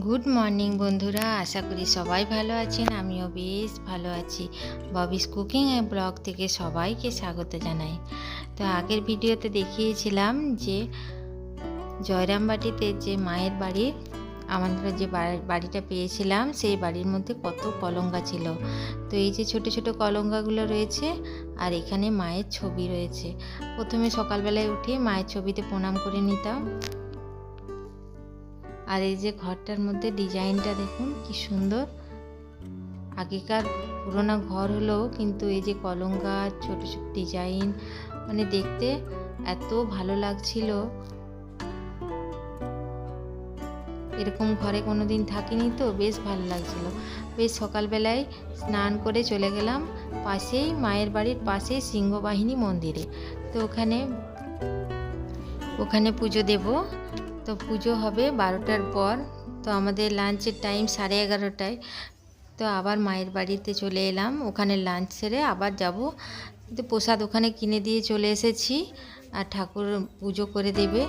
Good morning বন্ধুরা। আশা করি সবাই ভালো আছেন। আমিও বেশ ভালো আছি। ববিস কুকিং এ ব্লগ থেকে সবাইকে স্বাগত জানাই। তো আগের ভিডিওতে দেখিয়েছিলাম যে জয়রামবাটিতে যে মায়ের বাড়ির আমাদের যে বাড়িটা পেয়েছিলাম, সেই বাড়ির মধ্যে কত কলঙ্গা ছিল। তো এই যে ছোট ছোট কলঙ্গাগুলো রয়েছে আর এখানে মায়ের ছবি রয়েছে। প্রথমে সকালবেলায় উঠে মায়ের ছবিতে প্রণাম করে নিতাম। আর এই যে ঘরটার মধ্যে ডিজাইনটা দেখুন, কি সুন্দর। আগেকার পুরোনো ঘর হলেও কিন্তু এই যে কলঙ্কা ছোটো ছোটো ডিজাইন মানে দেখতে এত ভালো লাগছিল। এরকম ঘরে কোনো দিন থাকিনি তো, বেশ ভালো লাগছিল। বেশ সকালবেলায় স্নান করে চলে গেলাম পাশেই, মায়ের বাড়ির পাশেই সিংহবাহিনী মন্দিরে। তো ওখানে ওখানে পুজো দেবো। তো পুজো হবে বারোটার পর। তো আমাদের লাঞ্চের টাইম সাড়ে এগারোটায়। তো আবার মায়ের বাড়িতে চলে এলাম। ওখানে লাঞ্চ সেরে আবার যাব। তো প্রসাদ ওখানে কিনে দিয়ে চলে এসেছি। আর ঠাকুর পুজো করে দেবে,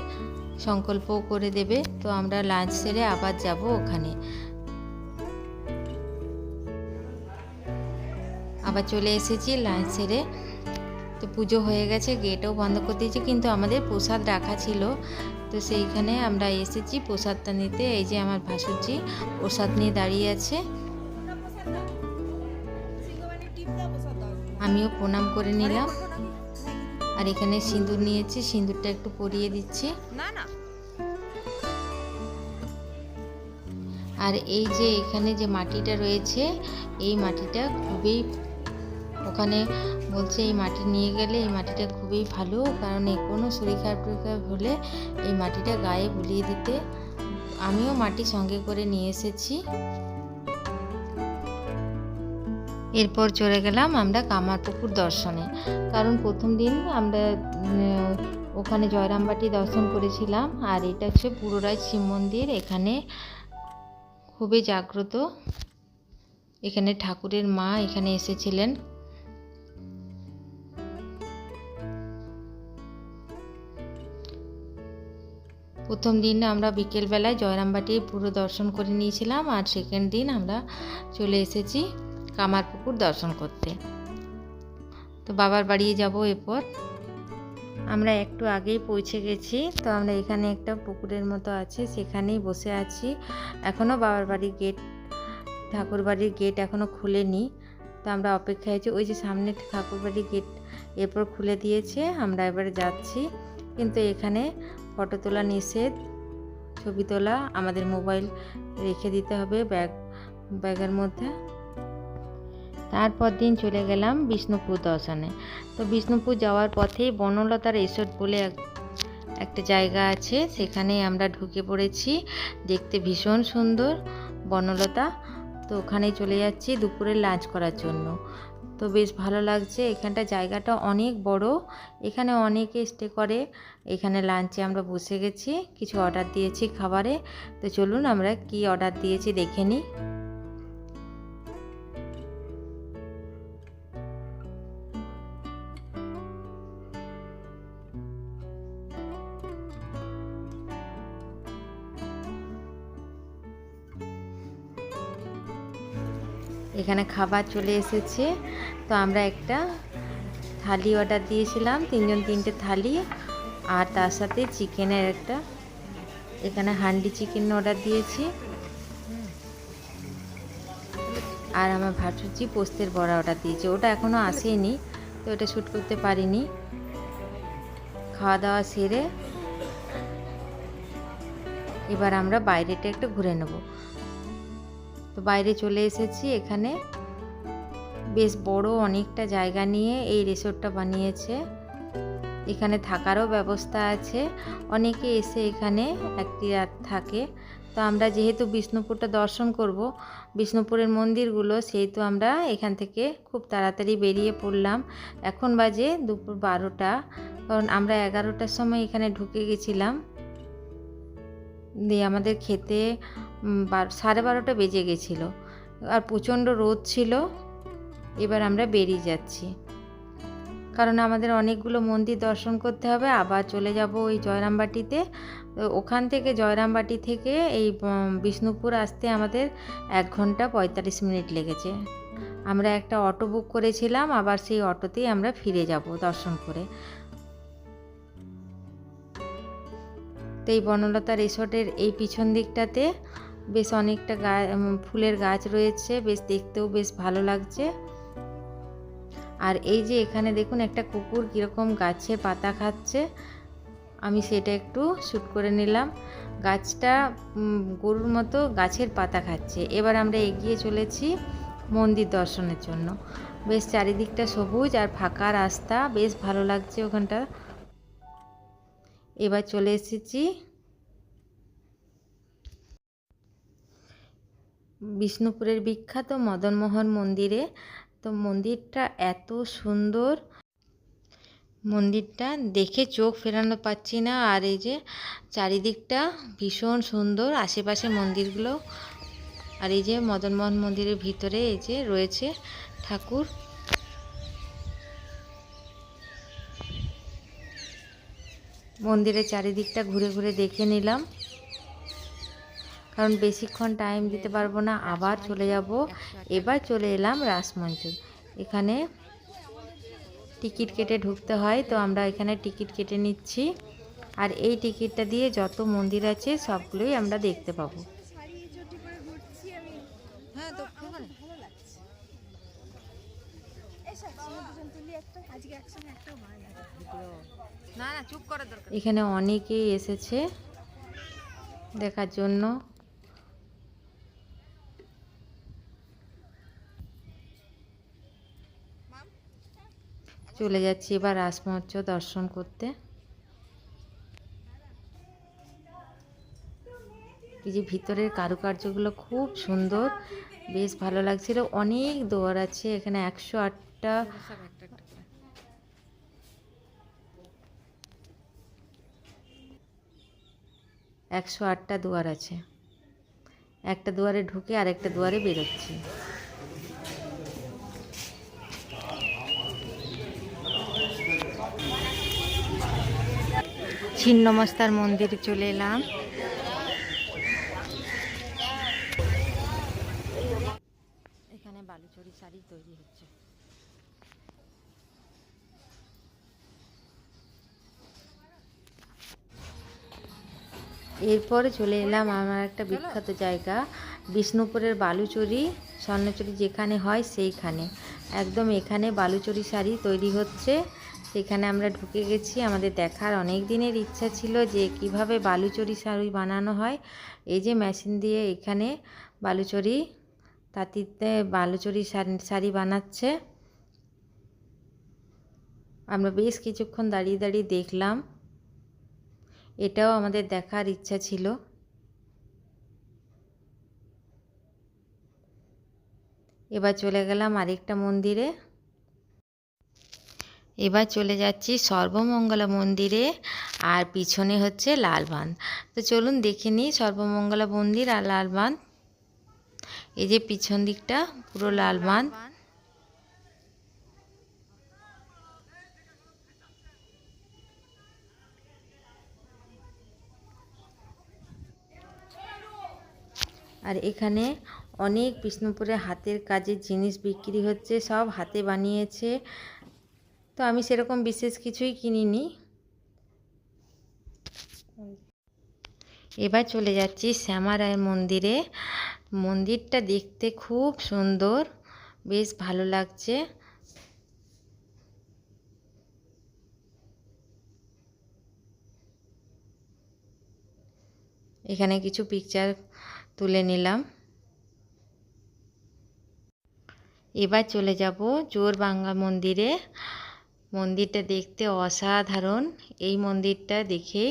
সংকল্পও করে দেবে। তো আমরা লাঞ্চ সেরে আবার যাব ওখানে। আবার চলে এসেছি লাঞ্চ সেরে। তো পুজো হয়ে গেছে, গেটও বন্ধ করে দিয়েছি। কিন্তু আমাদের প্রসাদ রাখা ছিল। তো সেইখানে আমরা এসেছি প্রসাদটা নিতে। এই যে আমার ভাসুরজি প্রসাদ নিয়ে দাঁড়িয়ে আছে। আমিও প্রণাম করে নিলাম। আর এখানে সিঁদুর নিয়েছি সিঁদুরটা একটু পরিয়ে দিচ্ছি। আর এই যে এখানে যে মাটিটা রয়েছে এই মাটিটা খুবই ওখানে বলছে এই মাটি নিয়ে গেলে এই মাটিটা খুবই ভালো, কারণ এই কোনো শরীর খারাপ হলে এই মাটিটা গায়ে বুলিয়ে দিতে। আমিও মাটি সঙ্গে করে নিয়ে এসেছি। এরপর চলে গেলাম আমরা কামারপুকুর দর্শনে। কারণ প্রথম দিন আমরা ওখানে জয়রামবাটি দর্শন করেছিলাম, আর এটা হচ্ছে পুরোরাই শিব মন্দির। এখানে খুবই জাগ্রত। এখানে ঠাকুরের মা এখানে এসেছিলেন। প্রথম দিন আমরা বিকেলবেলায় জয়রামবাটি পুরো দর্শন করে নিয়েছিলাম আর সেকেন্ড দিন আমরা চলে এসেছি কামারপুকুর দর্শন করতে। তো বাবার বাড়ি যাব এরপর। আমরা একটু আগেই পৌঁছে গেছি, তো আমরা এখানে একটা পুকুরের মতো আছে, সেখানেই বসে আছি। এখনও বাবার বাড়ির গেট, ঠাকুর বাড়ির গেট এখনও খুলেনি। তো আমরা অপেক্ষায় আছি, ওই যে সামনে ঠাকুর বাড়ির গেট এরপর খুলে দিয়েছে, আমরা এবারে যাচ্ছি। কিন্তু এখানে ফটো তোলা নিষেধ। ছবি তোলা আমাদের মোবাইল রেখে দিতে হবে ব্যাগ, ব্যাগের মধ্যে। তারপর দিন চলে গেলাম বিষ্ণুপুর দর্শনে। তো বিষ্ণুপুর যাওয়ার পথেই বনলতা রিসোর্ট বলে এক, একটা জায়গা আছে। সেখানে আমরা ঢুকে পড়েছি। দেখতে ভীষণ সুন্দর বনলতা। তো ওখানেই চলে যাচ্ছি দুপুরে লাঞ্চ করার জন্য। তো বেশ ভালো লাগছে, এখানটা জায়গাটা অনেক বড়, এখানে অনেকে স্টে করে। এখানে লাঞ্চে আমরা বসে গেছি, কিছু অর্ডার দিয়েছি খাবারে। তো চলুন আমরা কি অর্ডার দিয়েছি দেখে নিই। এখানে খাবার চলে এসেছে। তো আমরা একটা থালি অর্ডার দিয়েছিলাম, তিনজন তিনটে থালি, আর তার সাথে চিকেনের একটা। এখানে হান্ডি চিকেন অর্ডার দিয়েছি। আর আমার ভাটুজি পোস্তের বড়া অর্ডার দিয়েছি। ওটা এখনও আসেনি, তো ওটা শ্যুট করতে পারিনি। খাওয়া দাওয়া সেরে এবার আমরা বাইরেটা একটু ঘুরে নেব। তো বাইরে চলে এসেছি এখানে। বেশ বড় অনেকটা জায়গা নিয়ে এই রিসোর্টটা বানিয়েছে। এখানে থাকারও ব্যবস্থা আছে। অনেকে এসে এখানে একটি রাত থাকে। তো আমরা যেহেতু বিষ্ণুপুরটা দর্শন করব, বিষ্ণুপুরের মন্দিরগুলো সেহেতু আমরা এখান থেকে খুব তাড়াতাড়ি বেরিয়ে পড়লাম। এখন বাজে দুপুর বারোটা। কারণ আমরা এগারোটার সময় এখানে ঢুকে গেছিলাম। দিয়ে আমাদের খেতে সাড়ে বারোটা বেজে গেছিল। আর প্রচণ্ড রোদ ছিল। এবার আমরা বেরিয়ে যাচ্ছি। কারণ আমাদের অনেকগুলো মন্দির দর্শন করতে হবে। আবার চলে যাব ওই জয়রামবাটিতে। ওখান থেকে জয়রামবাটি থেকে এই বিষ্ণুপুর আসতে আমাদের এক ঘণ্টা পঁয়তাল্লিশ মিনিট লেগেছে। আমরা একটা অটো বুক করেছিলাম। আবার সেই অটোতেই আমরা ফিরে যাব দর্শন করে। তো এই বনলতা রিসোর্টের এই পিছন দিকটাতে বেশ অনেকটা গা ফুলের গাছ রয়েছে, বেশ দেখতেও বেশ ভালো লাগছে। আর এই যে এখানে দেখুন একটা কুকুর কীরকম গাছের পাতা খাচ্ছে। আমি সেটা একটু শ্যুট করে নিলাম। গাছটা গরুর মতো গাছের পাতা খাচ্ছে। এবার আমরা এগিয়ে চলেছি মন্দির দর্শনের জন্য। বেশ চারিদিকটা সবুজ আর ফাঁকা রাস্তা, বেশ ভালো লাগছে ওখানটা। এবার চলে এসেছি বিষ্ণুপুরের বিখ্যাত মদনমোহন মন্দিরে। তো মন্দিরটা এত সুন্দর। মন্দিরটা দেখে চোখ ফেরানো পাচ্ছি না। আর এই যে চারিদিকটা ভীষণ সুন্দর। আশেপাশে মন্দিরগুলো। আর এই যে মদনমোহন মন্দিরের ভিতরে এই যে রয়েছে ঠাকুর। মন্দিরের চারিদিকটা ঘুরে ঘুরে দেখে নিলাম। কারণ বেশিক্ষণ টাইম দিতে পারব না আবার চলে যাব। এবার চলে এলাম রাসমঞ্চ এখানে টিকিট কেটে ঢুকতে হয় তো আমরা এখানে টিকিট কেটে নিচ্ছি। আর এই টিকিটটা দিয়ে যত মন্দির আছে সবগুলোই আমরা দেখতে পাবো। এখানে অনেকেই এসেছে দেখার আমি হ্যাঁ তো আমার খুব ভালো লাগছে এসব একসঙ্গে দুজন তুলি একটা আজকে একসঙ্গে একটাও ভালো লাগে না না চুপ করার দরকার এখানে অনেকেই এসেছে দেখার জন্য চলে যাচ্ছি এবার রাসমঞ্চ দর্শন করতে। এই যে ভিতরের কারুকার্যগুলো খুব সুন্দর, বেশ ভালো লাগছিল। অনেক দোয়ার আছে, এখানে একশো আটটা। একশো আটটা দুয়ার আছে। একটা দুয়ারে ঢুকে আর একটা দুয়ারে বেরোচ্ছি। ছিন্নমস্তার মন্দিরে চলে এলাম। এখানে বালুচরি শাড়ি তৈরি হচ্ছে। এরপরে চলে এলাম আমার একটা বিখ্যাত জায়গা, বিষ্ণুপুরের বালুচরি, স্বর্ণচুরি যেখানে হয় সেইখানে। একদম এখানে বালুচরি শাড়ি তৈরি হচ্ছে। সেখানে আমরা ঢুকে গেছি। আমাদের দেখার অনেক দিনের ইচ্ছা ছিল যে কীভাবে বালুচরি শাড়ি বানানো হয়। এই যে মেশিন দিয়ে এখানে বালুচরি, তাঁতিতে বালুচরি শাড়ি বানাচ্ছে। আমরা বেশ কিছুক্ষণ দাঁড়িয়ে দাঁড়িয়ে দেখলাম। এটাও আমাদের দেখার ইচ্ছা ছিল। এবার চলে গেলাম আরেকটা মন্দিরে। এবার চলে যাচ্ছি সর্বমঙ্গলা মন্দিরে আর পিছনে হচ্ছে লালবাঁধ। তো চলুন দেখে নিই সর্বমঙ্গলা মন্দির আর লালবাঁধ। এই যে পিছন দিকটা, পুরো লালবাঁধ। আর এখানে অনেক বিষ্ণুপুরে হাতের কাজের জিনিস বিক্রি হচ্ছে, সব হাতে বানিয়েছে। তো আমি সেরকম বিশেষ কিছুই কিনিনি। এবার চলে যাচ্ছি শ্যামারায় মন্দিরে। মন্দিরটা দেখতে খুব সুন্দর, বেশ ভালো লাগছে। এখানে কিছু পিকচার তুলে নিলাম। এবার চলে যাব জোর বাংলা মন্দিরে। মন্দিরটা দেখতে অসাধারণ। এই মন্দিরটা দেখে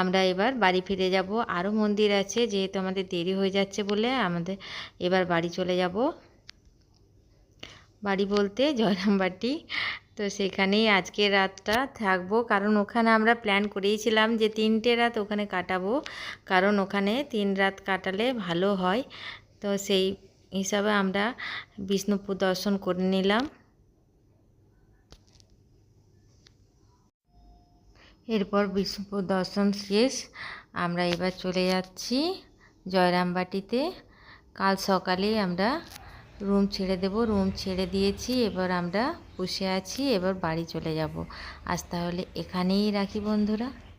আমরা এবার বাড়ি ফিরে যাব। আরও মন্দির আছে, যেহেতু আমাদের দেরি হয়ে যাচ্ছে বলে আমাদের এবার বাড়ি চলে যাব। বাড়ি বলতে জয়রামবাটি তো সেখানেই আজকে রাতটা থাকব। কারণ ওখানে আমরা প্ল্যান করেইছিলাম যে তিনটে রাত ওখানে কাটাবো। কারণ ওখানে তিন রাত কাটালে ভালো হয়। তো সেই হিসাবে আমরা বিষ্ণুপুর দর্শন করে নিলাম। এরপর বিষ্ণুপুর দর্শন শেষ। আমরা এবার চলে যাচ্ছি জয়রামবাটিতে। কাল সকালে আমরা রুম ছেড়ে দেব। রুম ছেড়ে দিয়েছি, এবার আমরা বসে আছি, এবার বাড়ি চলে যাব। আজ তাহলে এখানেই রাখি বন্ধুরা।